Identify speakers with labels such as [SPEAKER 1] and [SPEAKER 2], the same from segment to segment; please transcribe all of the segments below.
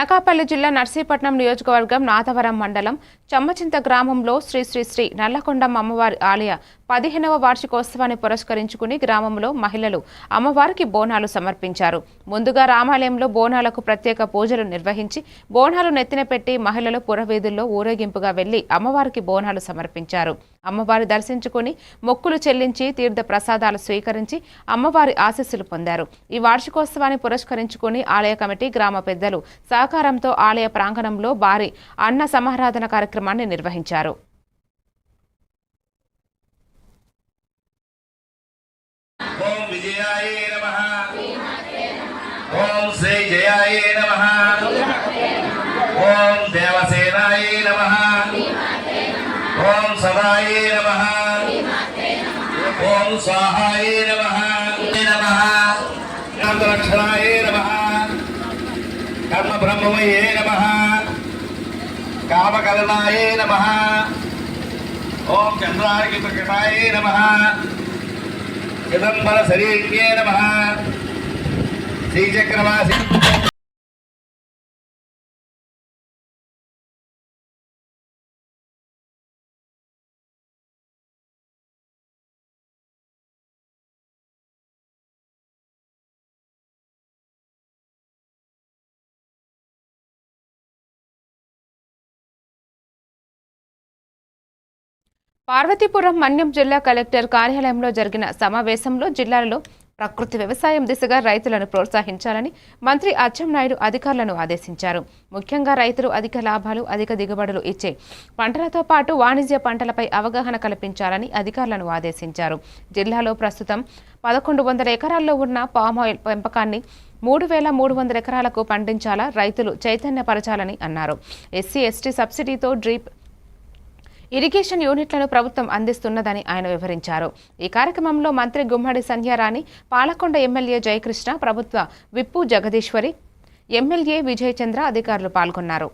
[SPEAKER 1] అనకాపల్లి జిల్లా నర్సీపట్నం నియోజకవర్గం నాథవరం మండలం చమ్మచింత గ్రామంలో శ్రీ శ్రీ శ్రీ నల్లకొండమ్మ అమ్మవారి ఆలయ పదిహేనవ వార్షికోత్సవాన్ని పురస్కరించుకుని గ్రామంలో మహిళలు అమ్మవారికి బోనాలు సమర్పించారు. ముందుగా రామాలయంలో బోనాలకు ప్రత్యేక పూజలు నిర్వహించి బోనాలు నెత్తిన పెట్టి మహిళలు పురవీధుల్లో ఊరేగింపుగా వెళ్ళి అమ్మవారికి బోనాలు సమర్పించారు. అమ్మవారి దర్శించుకుని మొక్కులు చెల్లించి తీర్థ ప్రసాదాలు స్వీకరించి అమ్మవారి ఆశీస్సులు పొందారు. ఈ వార్షికోత్సవాన్ని పురస్కరించుకుని ఆలయ కమిటీ గ్రామ పెద్దలు సహకారంతో ఆలయ ప్రాంగణంలో భారీ అన్న సమారాధన కార్యక్రమాన్ని నిర్వహించారు.
[SPEAKER 2] ఓం విజయాయ కర్మ బ్రహ్మమయే నమ. కామకరణాయే నమ. ఓం చంద్రార్కి ప్రకటాయ నమ. చిదంబర శరీర్యే నమ. శ్రీచక్రవాసి
[SPEAKER 1] పార్వతీపురం మన్యం జిల్లా కలెక్టర్ కార్యాలయంలో జరిగిన సమావేశంలో జిల్లాలో ప్రకృతి వ్యవసాయం దిశగా రైతులను ప్రోత్సహించాలని మంత్రి అచ్చెన్నాయుడు అధికారులను ఆదేశించారు. ముఖ్యంగా రైతులు అధిక లాభాలు అధిక దిగుబడులు ఇచ్చే పంటలతో పాటు వాణిజ్య పంటలపై అవగాహన కల్పించాలని అధికారులను ఆదేశించారు. జిల్లాలో ప్రస్తుతం పదకొండు వందల ఎకరాల్లో ఉన్న పామాయిల్ పెంపకాన్ని మూడు వేల మూడు వందల ఎకరాలకు పండించాలా రైతులు చైతన్యపరచాలని అన్నారు. ఎస్సీ ఎస్టీ సబ్సిడీతో డ్రీప్ ఇరిగేషన్ యూనిట్లను ప్రభుత్వం అందిస్తున్నదని ఆయన వివరించారు. ఈ కార్యక్రమంలో మంత్రి గుమ్మడి సంధ్యారాణి పాలకొండ ఎమ్మెల్యే జయకృష్ణ ప్రభుత్వ విప్పు జగదీశ్వరి ఎమ్మెల్యే విజయ్ చంద్ర అధికారులు పాల్గొన్నారు.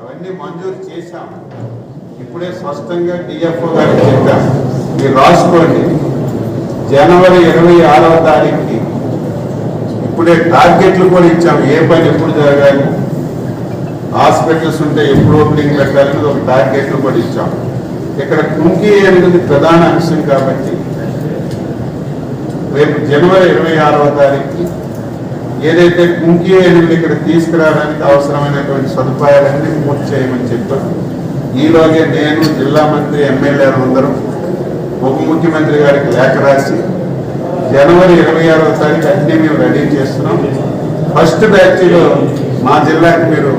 [SPEAKER 3] అవన్నీ మంజూరు చేశాం. ఇప్పుడే స్పష్టంగా డిఎఫ్ఓ గారికి చెప్పాం. మీరు రాసుకోండి. జనవరి ఇరవై ఆరవ తారీఖుకి ఇప్పుడే టార్గెట్లు కూడా ఇచ్చాం. ఏ పని ఎప్పుడు జరగాలి? హాస్పిటల్స్ ఉంటే ఎప్పుడు ఓపెనింగ్ పెట్టాలని ఒక టార్గెట్లు కూడా ఇచ్చాం. ఇక్కడ కుంకి అనేది ప్రధాన అంశం కాబట్టి రేపు జనవరి ఇరవై ఆరవ తారీఖుకి ఏదైతే కుంకి ఎనిమిది ఇక్కడ తీసుకురావడానికి అవసరమైనటువంటి సదుపాయాలన్నీ పూర్తి చేయమని చెప్పారు ఈలోగే నేను జిల్లా మంత్రి ఎమ్మెల్యేలు అందరూ ఉప ముఖ్యమంత్రి గారికి లేఖ రాసి జనవరి ఇరవై ఆరో తారీఖు అన్నీ మేము రెడీ చేస్తున్నాం. ఫస్ట్ బ్యాచ్లో మా జిల్లాకి మీరు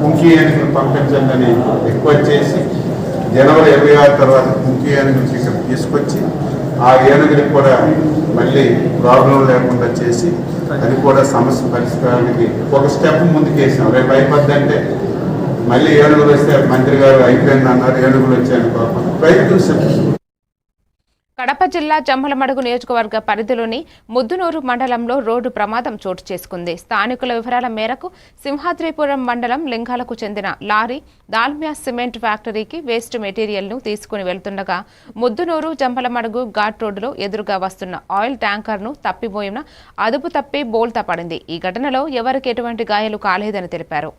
[SPEAKER 3] కుంకి ఏనుగులు పంపించండి అని రిక్వెస్ట్ చేసి జనవరి ఇరవై ఆరు తర్వాత కుంకి ఏనుగులు ఇక్కడ తీసుకొచ్చి ఆ ఏనుగుని కూడా మళ్ళీ ప్రాబ్లం లేకుండా చేసి అది కూడా సమస్య పరిష్కారానికి ఒక స్టెప్ ముందుకేసాం రేపు అయిపోద్దంటే మళ్ళీ ఏనుగులు వస్తే మంత్రి గారు అయిపోయింది అన్నారు ఏనుగులు వచ్చాయని పాపం. రైతు
[SPEAKER 1] కడప జిల్లా జమ్మలమడుగు నియోజకవర్గ పరిధిలోని ముద్దునూరు మండలంలో రోడ్డు ప్రమాదం చోటు చేసుకుంది. స్థానికుల వివరాల మేరకు సింహాద్రిపురం మండలం లింగాలకు చెందిన లారీ దాల్మియా సిమెంట్ ఫ్యాక్టరీకి వేస్ట్ మెటీరియల్ను తీసుకుని వెళ్తుండగా ముద్దునూరు జంపలమడుగు ఘాట్ రోడ్డులో ఎదురుగా వస్తున్న ఆయిల్ ట్యాంకర్ను తప్పిపోయిన అదుపు తప్పి బోల్తా పడింది. ఈ ఘటనలో ఎవరికి ఎటువంటి గాయాలు కాలేదని తెలిపారు.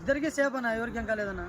[SPEAKER 4] ఇద్దరికి సేఫ్ అన్న ఎవరికి ఏం కాలేదన్న?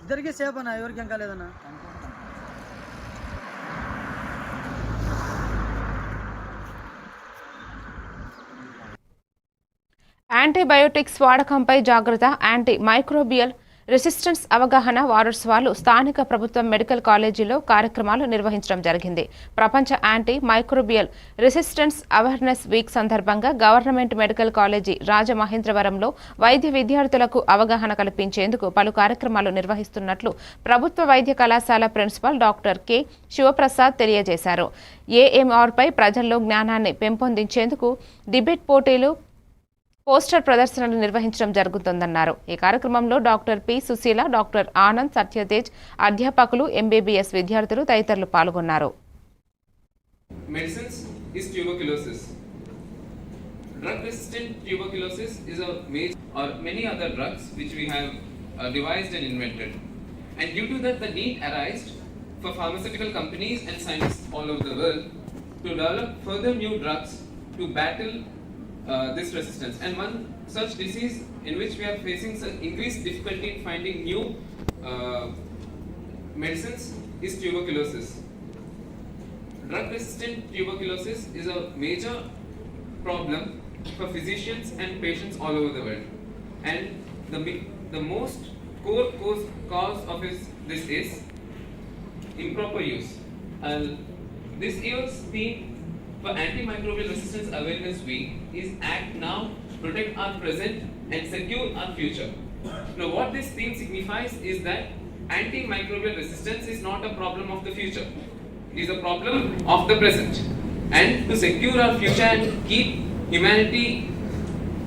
[SPEAKER 4] ఇద్దరికి సేఫ్ అన్న ఎవరికి ఏం కాలేదన్నా
[SPEAKER 1] యాంటీబయోటిక్స్ వాడకంపై జాగ్రత్త యాంటీ మైక్రోబియల్ రెసిస్టెన్స్ అవగాహన వారోత్సవాలు స్థానిక ప్రభుత్వం మెడికల్ కాలేజీలో కార్యక్రమాలు నిర్వహించడం జరిగింది. ప్రపంచ anti microbial resistance awareness week సందర్భంగా గవర్నమెంట్ మెడికల్ కాలేజీ రాజమహేంద్రవరంలో వైద్య విద్యార్థులకు అవగాహన కల్పించేందుకు పలు కార్యక్రమాలు నిర్వహిస్తున్నట్లు ప్రభుత్వ వైద్య కళాశాల ప్రిన్సిపాల్ డాక్టర్ కె. శివప్రసాద్ తెలియజేశారు. ఏఎంఆర్పై ప్రజల్లో జ్ఞానాన్ని పెంపొందించేందుకు డిబేట్ పోటీలు పోస్టర్ ప్రదర్శనలు నిర్వహించడం జరుగుతుందన్నారు ఈ కార్యక్రమంలో doctor P Sushila doctor Anand Satyatej అధ్యాపకులు ఎంబీబీఎస్ విద్యార్థులు తదితరులు పాల్గొన్నారు.
[SPEAKER 5] Drug resistant tuberculosis is a major, or many other drugs which we have uh, devised and invented. And due to that, the need arised for pharmaceutical companies and scientists all over the world to develop further new drugs to battle uh, this resistance. And one such disease in which we are facing such increased difficulty in finding new uh, medicines is tuberculosis. Drug resistant tuberculosis is a major problem for physicians and patients all over the world. And the, the most core cause, cause of is, this is improper use. And this year's theme for Antimicrobial Resistance Awareness Week is Act Now, Protect Our Present and Secure Our Future. Now, what this theme signifies is that antimicrobial resistance is not a problem of the future, it is a problem of the present. And to secure our future and keep humanity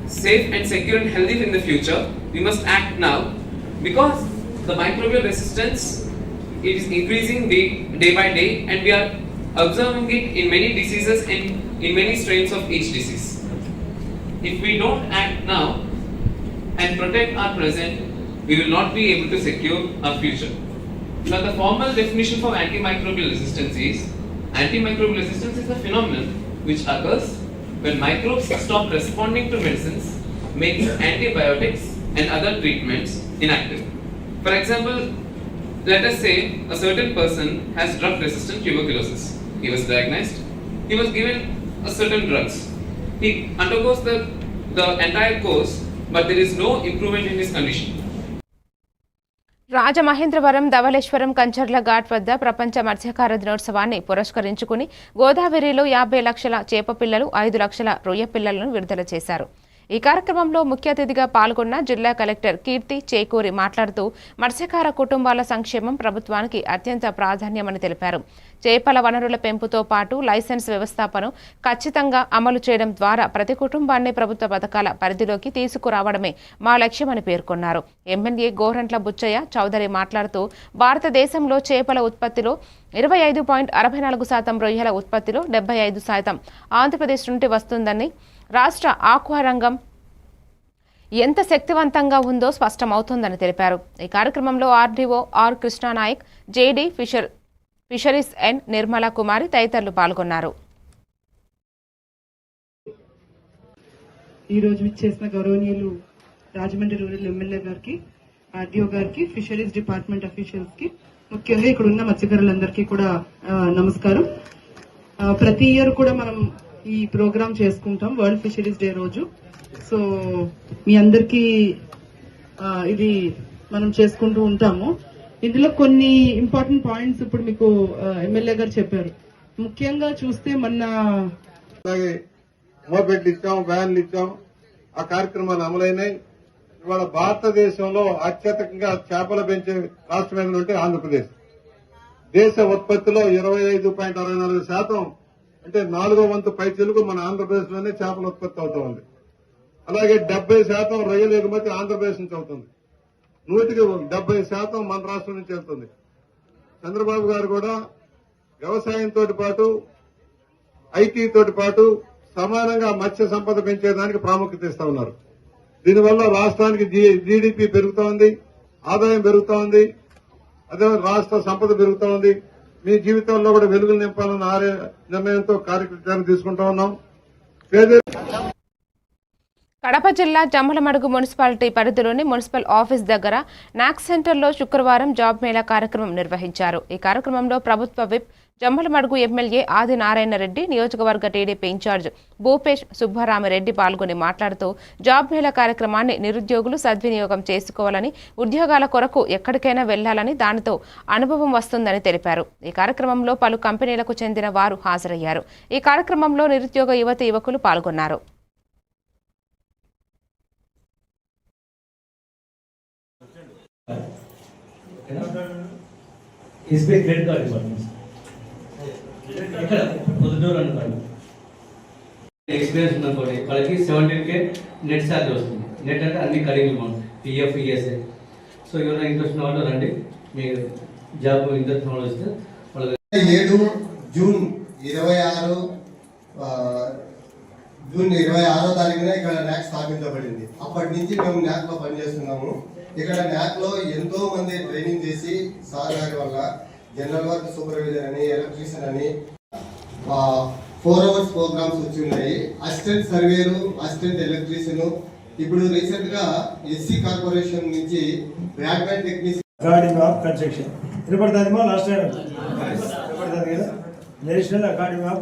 [SPEAKER 5] safe and secure and healthy in the future, we must act now because the microbial resistance is increasing day, day by day and we are observing it in many diseases and in many strains of each disease. If we don't act now and protect our present, we will not be able to secure our future. Now, the formal definition for antimicrobial resistance is antimicrobial resistance is a phenomenon which occurs when microbes stop responding to medicines, making antibiotics and other treatments inactive. For example, let us say a certain person has drug resistant tuberculosis. He was diagnosed, he was given a certain drugs. He undergoes the, the entire course, but there is no improvement in his condition.
[SPEAKER 1] Rajamahendravaram Dhavaleswaram Kancharla ghat వద్ద ప్రపంచ మత్స్యకార దినోత్సవాన్ని పురస్కరించుకుని గోదావరిలో యాభై లక్షల చేప పిల్లలు ఐదు లక్షల రొయ్య పిల్లలను విడుదల చేశారు ఈ కార్యక్రమంలో ముఖ్య అతిథిగా పాల్గొన్న జిల్లా కలెక్టర్ కీర్తి చేకూరి మాట్లాడుతూ మత్స్యకార కుటుంబాల సంక్షేమం ప్రభుత్వానికి అత్యంత ప్రాధాన్యమని తెలిపారు. చేపల వనరుల పెంపుతో పాటు లైసెన్స్ వ్యవస్థాపను ఖచ్చితంగా అమలు చేయడం ద్వారా ప్రతి కుటుంబాన్ని ప్రభుత్వ పథకాల పరిధిలోకి తీసుకురావడమే మా లక్ష్యమని పేర్కొన్నారు. ఎమ్మెల్యే గోరంట్ల బుచ్చయ్య చౌదరి మాట్లాడుతూ భారతదేశంలో చేపల ఉత్పత్తిలో ఇరవై ఐదు పాయింట్ అరవై నాలుగు శాతం రొయ్యల ఉత్పత్తిలో డెబ్బై ఐదు శాతం ఆంధ్రప్రదేశ్ నుండి వస్తుందని రాష్ట్ర ఆక్వా రంగం ఎంత శక్తివంతంగా ఉందో స్పష్టమవుతోందని తెలిపారు. ఈ కార్యక్రమంలో RDO R Krishna Nayak JD fisher fisheries N Nirmala Kumari తదితరులు పాల్గొన్నారు.
[SPEAKER 6] ఈ రోజు విచ్చేసిన గౌరవనీయులు రాజమండ్రి రూరల్ ఎమ్మెల్యే గారికి ఆర్డీఓ గారికి ఫిషరీస్ డిపార్ట్మెంట్ అఫీషియల్స్కి ముఖ్యంగా ఇక్కడ ఉన్న మత్స్యకారులందరికీ కూడా నమస్కారం. ప్రతి ఇయర్ కూడా మనం ఈ ప్రోగ్రామ్ చేసుకుంటాం వరల్డ్ ఫిషరీస్ డే రోజు. సో మీ అందరికీ ఇది మనం చేసుకుంటూ ఉంటాము. ఇందులో కొన్ని ఇంపార్టెంట్ పాయింట్స్ ఇప్పుడు మీకు ఎమ్మెల్యే గారు చెప్పారు. ముఖ్యంగా చూస్తే మొన్న
[SPEAKER 3] అలాగే మోపెట్లు ఇచ్చాం వ్యాన్లు ఇచ్చాం ఆ కార్యక్రమాలు అమలైనాయి. ఇవాళ భారతదేశంలో అత్యధికంగా చేపలు పెంచే రాష్ట్రం ఏమైనా ఆంధ్రప్రదేశ్. దేశ ఉత్పత్తిలో ఇరవై ఐదు పాయింట్ అరవై నాలుగు శాతం అంటే నాలుగో వంతు పై తెలుగు మన ఆంధ్రప్రదేశ్లోనే చేపల ఉత్పత్తి అవుతా ఉంది. అలాగే డెబ్బై శాతం రొయ్యల ఎగుమతి ఆంధ్రప్రదేశ్ నుంచి అవుతుంది. నూటికి డెబ్బై శాతం మన రాష్ట్రం నుంచి వెళ్తుంది. చంద్రబాబు గారు కూడా వ్యవసాయంతో పాటు ఐటీ తోటి పాటు సమానంగా మత్స్య సంపద పెంచేదానికి ప్రాముఖ్యత ఇస్తా ఉన్నారు.
[SPEAKER 7] దీనివల్ల రాష్ట్రానికి జీడిపి పెరుగుతోంది ఆదాయం పెరుగుతోంది అదే రాష్ట్ర సంపద పెరుగుతోంది మీ జీవితంలో కూడా వెలుగులు నింపాలన్న ఆరే నిర్ణయంతో కార్యక్రమం తీసుకుంటా ఉన్నాం. పేద
[SPEAKER 1] కడప జిల్లా జమ్మలమడుగు మున్సిపాలిటీ పరిధిలోని మున్సిపల్ ఆఫీస్ దగ్గర నాక్ సెంటర్లో శుక్రవారం జాబ్ మేళా కార్యక్రమం నిర్వహించారు. ఈ కార్యక్రమంలో ప్రభుత్వ విప్ జమ్మలమడుగు ఎమ్మెల్యే ఆదినారాయణ రెడ్డి నియోజకవర్గ టీడీపీ ఇన్ఛార్జ్ భూపేష్ సుబ్బారామిరెడ్డి పాల్గొని మాట్లాడుతూ జాబ్ మేళా కార్యక్రమాన్ని నిరుద్యోగులు సద్వినియోగం చేసుకోవాలని ఉద్యోగాల కొరకు ఎక్కడికైనా వెళ్ళాలని దానితో అనుభవం వస్తుందని తెలిపారు. ఈ కార్యక్రమంలో పలు కంపెనీలకు చెందిన వారు హాజరయ్యారు. ఈ కార్యక్రమంలో నిరుద్యోగ యువతి యువకులు పాల్గొన్నారు.
[SPEAKER 8] ఎస్బీఐ క్రెడిట్ కార్డ్ డిపార్ట్మెంట్ ఇక్కడ పొద్దుటూరు అనుకోండి. ఎక్స్పీరియన్స్ ఉందనుకోండి. వాళ్ళకి సెవెంటీన్ కే నెట్ ఛార్జ్ వస్తుంది. నెట్ అంటే అన్ని కడిగి అమౌంట్ పిఎఫ్ ఈఎస్ఐ సో ఎవరైనా ఇంట్రెస్ట్ ఉన్న వాళ్ళు రండి. మీరు జాబ్ ఇంట్రెస్ట్ ఉన్న వాళ్ళు వస్తే వాళ్ళకి
[SPEAKER 9] ఏడు జూన్ ఇరవై ఆరు ఆ, జూన్ ఇరవై ఆరో తారీఖున ఇక్కడ న్యాక్ స్థాపించబడింది. అప్పటి నుంచి మేము న్యాక్లో పనిచేస్తున్నాము. ఇక్కడ న్యాక్లో ఎంతో మంది ట్రైనింగ్ చేసి సార్ గారి వల్ల జనరల్ వర్క్ సూపర్వైజర్ అని ఎలక్ట్రీషియన్ అని ఫోర్ అవర్స్ ప్రోగ్రామ్స్ వచ్చి ఉన్నాయి. అసిస్టెంట్ సర్వేరు అసిస్టెంట్ ఎలక్ట్రీషియన్ ఇప్పుడు రీసెంట్గా ఎస్సీ కార్పొరేషన్ నుంచి broadband technician
[SPEAKER 10] of construction వినపడుతుందేమో last time national academy of